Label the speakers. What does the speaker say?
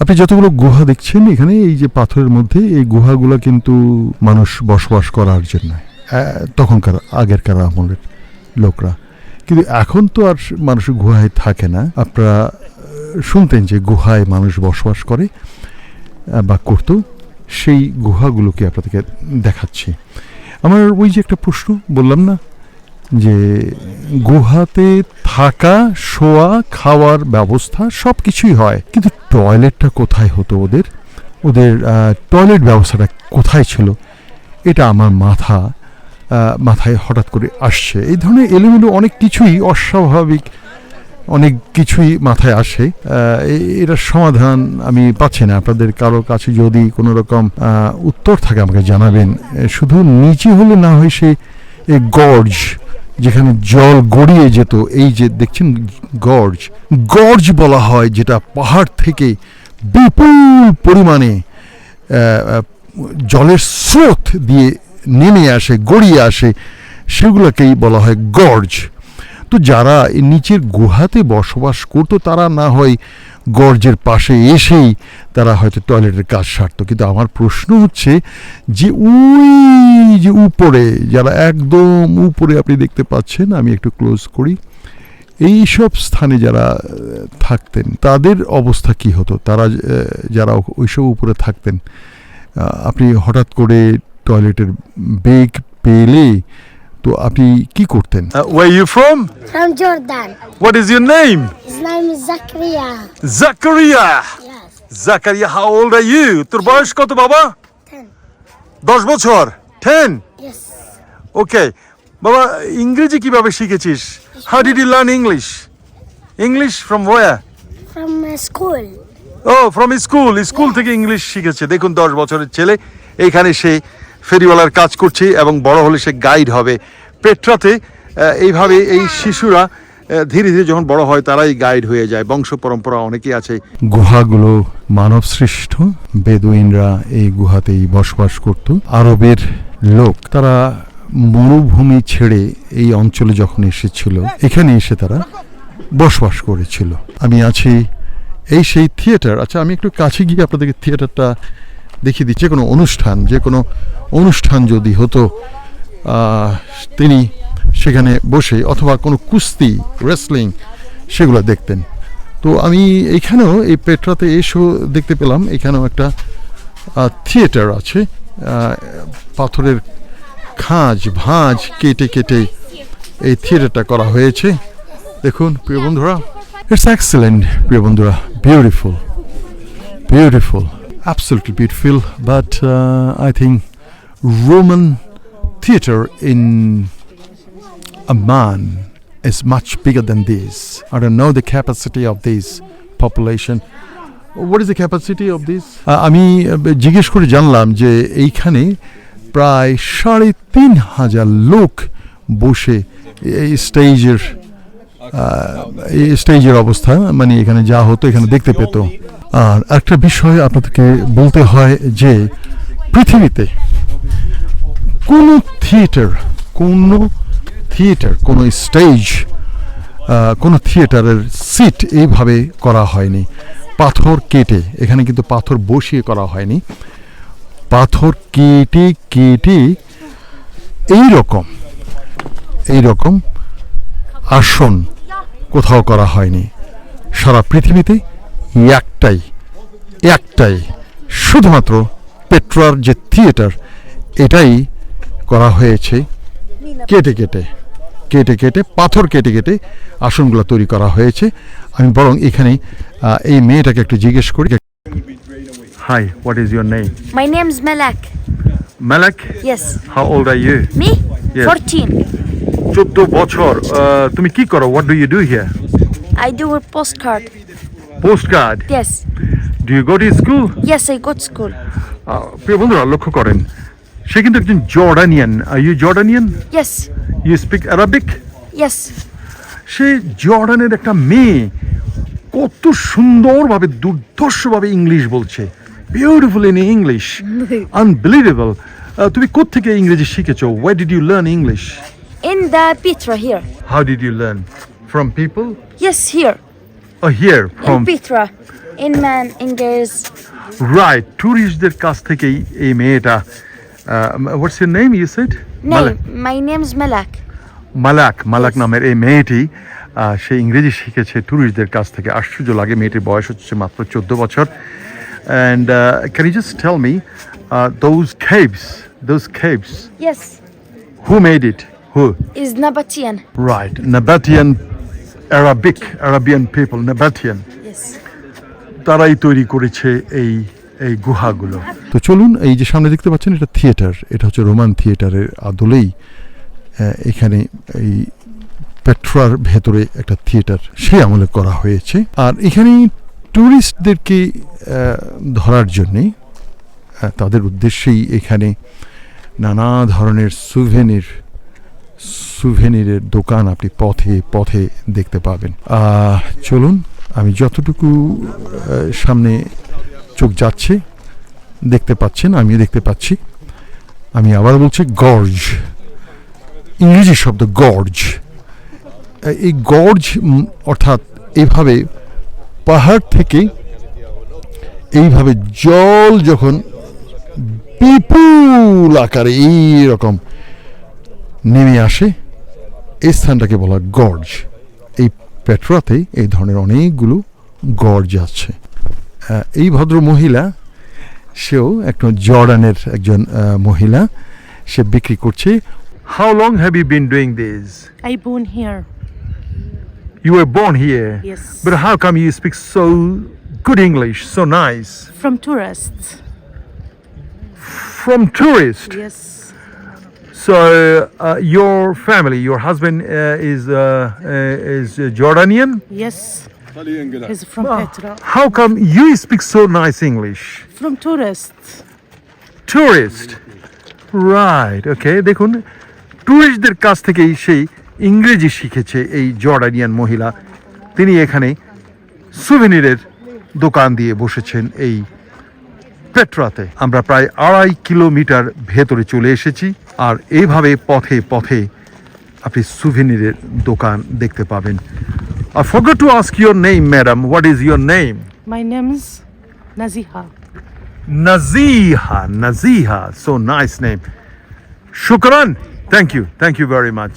Speaker 1: আপনি যতগুলো গুহা দেখছেন, এখানে এই যে পাথরের মধ্যে, এই গুহাগুলো কিন্তু মানুষ বসবাস করার জন্য তখনকার আগেরকার আমলের লোকরা। কিন্তু এখন তো আর মানুষ গুহায় থাকে না। আপনারা শুনতেন যে গুহায় মানুষ বসবাস করে বা করতো, সেই গুহাগুলোকে আপনাদেরকে দেখাচ্ছি। আমার ওই যে একটা প্রশ্ন বললাম না যে গুহাতে থাকা, শোয়া, খাওয়ার ব্যবস্থা সব কিছুই হয়। কিন্তু টয়লেটটা কোথায় হতো ওদের? ওদের টয়লেট ব্যবস্থাটা কোথায় ছিল? এটা আমার মাথা মাথায় হঠাৎ করে আসছে। এই ধরনের এলোমেলো অনেক কিছুই অস্বাভাবিক, অনেক কিছুই মাথায় আসে। এটার সমাধান আমি পাচ্ছি না। আপনাদের কারও কাছে যদি কোনো রকম উত্তর থাকে আমাকে জানাবেন। শুধু নিচে হলে না হয় সে গর্জ যেখানে জল গড়িয়ে যেত, এই যে দেখছেন গর্জ গর্জ বলা হয় যেটা পাহাড় থেকে বিপুল পরিমাণে জলের স্রোত দিয়ে নেমে আসে, গড়িয়ে আসে, সেগুলোকেই বলা হয় গর্জ। তো যারা নিচের গুহাতে বসবাস করতো, তারা না হয় গর্জের পাশে এসেই তারা হয়তো টয়লেটের কাজ সারতো। কিন্তু আমার প্রশ্ন হচ্ছে যে ওই যে উপরে, যারা একদম উপরে আপনি দেখতে পাচ্ছেন, আমি একটু ক্লোজ করি এই সব স্থানে যারা থাকতেন, তাদের অবস্থা কি হতো? তারা যারা ওইসব উপরে থাকতেন আপনি হঠাৎ করে টয়লেটের বেগ পেলে তো আপনি কি করতেন
Speaker 2: Uh, where you from?
Speaker 3: From Jordan.
Speaker 2: What is your name?
Speaker 3: His name is Zakaria.
Speaker 2: Zakaria.
Speaker 3: Yes.
Speaker 2: Zakaria, how old are you? তোর বয়স কত বাবা
Speaker 3: Ten.
Speaker 2: দশ বছর টেন
Speaker 3: Yes.
Speaker 2: ওকে বাবা ইংরেজি কীভাবে শিখেছিস how did you learn English English from where
Speaker 3: From uh, school.
Speaker 2: ও ফ্রম স্কুল স্কুল থেকে ইংলিশ শিখেছে দেখুন দশ বছরের ছেলে এইখানে সে ফেরিওয়ালার কাজ করছে এবং বড় হলে সে গাইড হবে। পেট্রাতে এইভাবে এই শিশুরা ধীরে ধীরে যখন বড় হয় তারাই গাইড হয়ে যায়। বংশ পরম্পরা অনেকেই আছে।
Speaker 1: গুহাগুলো মানব সৃষ্ট বেদুইনরা এই গুহাতেই বসবাস করত। আরবের লোক, তারা মরুভূমি ছেড়ে এই অঞ্চলে যখন এসেছিল, এখানে এসে তারা বসবাস করেছিল। আমি আছি এই সেই থিয়েটার আচ্ছা আমি একটু কাছে গিয়ে আপনাদেরকে থিয়েটারটা দেখিয়ে যে কোনো অনুষ্ঠান, যে কোনো অনুষ্ঠান যদি হতো তিনি সেখানে বসে অথবা কোনো কুস্তি রেসলিং সেগুলো দেখতেন। তো আমি এইখানেও এই পেট্রাতে এসেও দেখতে পেলাম, এখানেও একটা থিয়েটার আছে পাথরের খাঁজ, ভাঁজ কেটে কেটে এই থিয়েটারটা করা হয়েছে। দেখুন, প্রিয় বন্ধুরা ইটস এক্সেলেন্ট প্রিয় বন্ধুরা beautiful beautiful absolutely beautiful but uh, I think Roman theater in Amman is much bigger than this. I don't know the capacity of this population. What is the capacity of this? Uh, আমি uh, জিজ্ঞেস করে জানলাম যে এইখানে প্রায় সাড়ে তিন হাজার লোক বসে এই স্টেজের স্টেজের অবস্থা মানে এখানে যা হতো এখানে দেখতে পেত আর একটা বিষয় আপনাদেরকে বলতে হয় যে পৃথিবীতে কোনো থিয়েটার কোনো থিয়েটার, কোনো স্টেজ কোনো থিয়েটারের সিট এইভাবে করা হয়নি। পাথর কেটে, এখানে কিন্তু পাথর বসিয়ে করা হয়নি। পাথর কেটে কেটে এই রকম এই রকম আসন কোথাও করা হয়নি। সারা পৃথিবীতে একটাই একটাই শুধুমাত্র পেট্রার যে থিয়েটার এটাই করা হয়েছে কেটে কেটে কেটে কেটে পাথর কেটে কেটে আসনগুলো তৈরি করা হয়েছে আমি বরং এখানে এই মেয়েটাকে একটু জিজ্ঞেস করি hi what is your name
Speaker 4: My name's Malak.
Speaker 2: Malak
Speaker 4: Yes.
Speaker 2: How old are you
Speaker 4: Me?
Speaker 2: Yes.
Speaker 4: 14.
Speaker 2: চোদ্দ বছর আহ, তুমি কি করো what do you do here
Speaker 4: I do a postcard.
Speaker 2: Postcard
Speaker 4: Yes.
Speaker 2: Do you go to school
Speaker 4: Yes, I go to school.
Speaker 2: প্রিয় বন্ধুরা লক্ষ্য করেন সে কিন্তু একজন Jordanian are you Jordanian
Speaker 4: Yes.
Speaker 2: You speak Arabic
Speaker 4: Yes.
Speaker 2: সে জর্ডানের একটা মেয়ে কত সুন্দরভাবে দুর্ধর্ষভাবে ইংলিশ বলছে বিউটিফুল ইন ইংলিশ আনবিলিভেবল তুমি কোত্থেকে ইংরেজি শিখেছো why did you learn English
Speaker 4: In the Petra here.
Speaker 2: How did you learn from people
Speaker 4: Yes, here.
Speaker 2: Here
Speaker 4: In
Speaker 2: from
Speaker 4: Petra. In man, in girls.
Speaker 1: Right ট্যুরিস্টদের কাছ থেকেই এই মেয়েটা what's your name you said
Speaker 4: Name. My name's Malak.
Speaker 1: Malak Malak নামের এই মেয়েটি আহ, সে ইংরেজি শিখেছে ট্যুরিস্টদের কাছ থেকে আশ্চর্য লাগে মেয়েটির বয়স হচ্ছে মাত্র চোদ্দ বছর and can you just tell me those caves those caves
Speaker 4: Yes.
Speaker 1: Who made it who
Speaker 4: Is Nabatian.
Speaker 1: Right Nabatean Arabic Arabian people Nabatean
Speaker 4: Yes.
Speaker 1: তারাই তৈরি করেছে এই এই গুহাগুলো।
Speaker 5: তো চলুন এই যে সামনে দেখতে পাচ্ছেন এটা থিয়েটার। এটা হচ্ছে রোমান থিয়েটারের আদলেই এখানে এই পেট্রার ভেতরে একটা থিয়েটার সেই আমলে করা হয়েছে। আর এখানে ট্যুরিস্টদেরকে ধরার জন্যে তাদের উদ্দেশ্যেই এখানে নানা ধরনের সুভেনির সুভেনিরের দোকান আপনি পথে পথে দেখতে পাবেন। চলুন, আমি যতটুকু সামনে চোখ যাচ্ছে, দেখতে পাচ্ছেন, আমিও দেখতে পাচ্ছি। আমি আবার বলছি গর্জ। ইংরেজি শব্দ গর্জ। এই গর্জ অর্থাৎ এইভাবে পাহাড় থেকে এইভাবে জল যখন বিপুল আকারে এইরকম নেমে আসে এই স্থানটাকে বলা গর্জ এই পেট্রাতে এই ধরনের অনেকগুলো গর্জ আছে এই ভদ্র মহিলা সেও একজন জর্ডানের একজন মহিলা সে বিক্রি করছে
Speaker 1: how long have you been doing this
Speaker 6: I born here.
Speaker 1: You were born here.
Speaker 6: Yes.
Speaker 1: But how come you speak so good English, so nice?
Speaker 6: From tourists.
Speaker 1: From tourists.
Speaker 6: Yes.
Speaker 1: So uh, your family, your husband uh, is uh, uh, is uh, Jordanian.
Speaker 6: Yes. He's from Petra.
Speaker 1: How come you speak so nice English?
Speaker 6: From tourists.
Speaker 1: Tourist. Right. Okay. দেখুন টুরিস্টদের কাছ থেকেই সেই ইংরেজি শিখেছে এই Jordanian মহিলা তিনি এখানে সুভেনিরের দোকান দিয়ে বসেছেন এই পেট্রাতে আমরা প্রায় আড়াই কিলোমিটার ভেতরে চলে এসেছি আর এইভাবে পথে পথে আপনি সুভেনিরের দোকান দেখতে পাবেন। আর forgot to ask your name madam what is your
Speaker 6: name my name
Speaker 1: is Naziha so nice name শুকরান thank you thank you very much